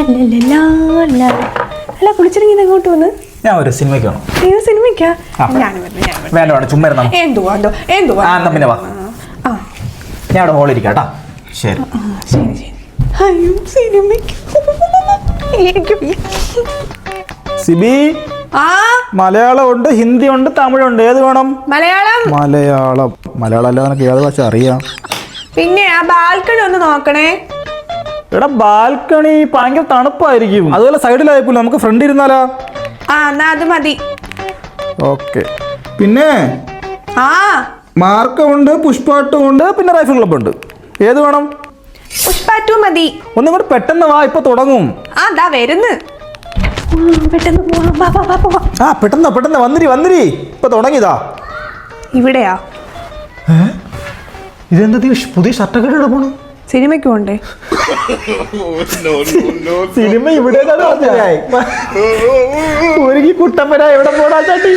അല്ല. കുളിച്ചിറങ്ങി അങ്ങോട്ട് വന്ന്? ഞാൻ ഒരു സിനിമയ്ക്ക് വേണം ഏത് സിനിമയ്ക്കാ? ഞാൻ വരുന്നു ഞാൻ വരുന്നു വേണ്ട വേണ്ട ചുമ്മാ ഇരുന്നാ. മതി. എന്തുവാ എന്തോ എന്തുവാ? ആ എന്നാ പിന്നെ വാ. ആ. ഞാൻ അവിടെ ഹോളിൽ ഇരിക്കാം കേട്ടാ. ശരി. ആ, ശരി ശരി. അയ്യോ സിനിമയ്ക്ക് എനിക്ക് വയ്യ. സിബി ആ? മലയാളം ഉണ്ട് ഹിന്ദി ഉണ്ട് തമിഴുണ്ട് ഏത് വേണം? മലയാളം. മലയാളം. മലയാളം അല്ലാതെ നിനക്ക് ഏത് ഭാഷ അറിയാം? പിന്നെ ആ ബാൽക്കണി ഒന്ന് നോക്കണേ. എടാ ബാൽക്കണി ഭയങ്കര തണുപ്പായിരിക്കും. അതുപോലെ സൈഡിലായപ്പോൾ നമുക്ക് ഫ്രണ്ട് ഇരുന്നാലാ? ആ എന്നാ അത് മതി. ഓക്കെ. പിന്നെ? ആ. മാർക്കമുണ്ട് പുഷ്പാട്ടമുണ്ട് പിന്നെ റൈഫിൾ ക്ലബ് ഉണ്ട് ഏത് വേണം? പുഷ്പാറ്റു മതി. ഒന്നും കൂടി പെട്ടെന്ന് വാ ഇപ്പൊ തുടങ്ങും. ആ ദാ വരുന്ന്. ഉം, പെട്ടെന്ന് പോവാം വാ വാ വാ പോവാം ആ പെട്ടെന്ന് പെട്ടെന്ന് വന്നിരി വന്നിരി. ഇപ്പൊ തുടങ്ങിയതാ ഇവിടെയാ. ഇതെന്താ പുതിയ ഷർട്ടൊക്കെ ഇട്ട് പോണു? സിനിമയ്ക്ക് പോണ്ടേ? സിനിമ ഇവിടെ ഒരുങ്ങി കുട്ടപ്പന എവിടെ പോടാ ചാട്ടി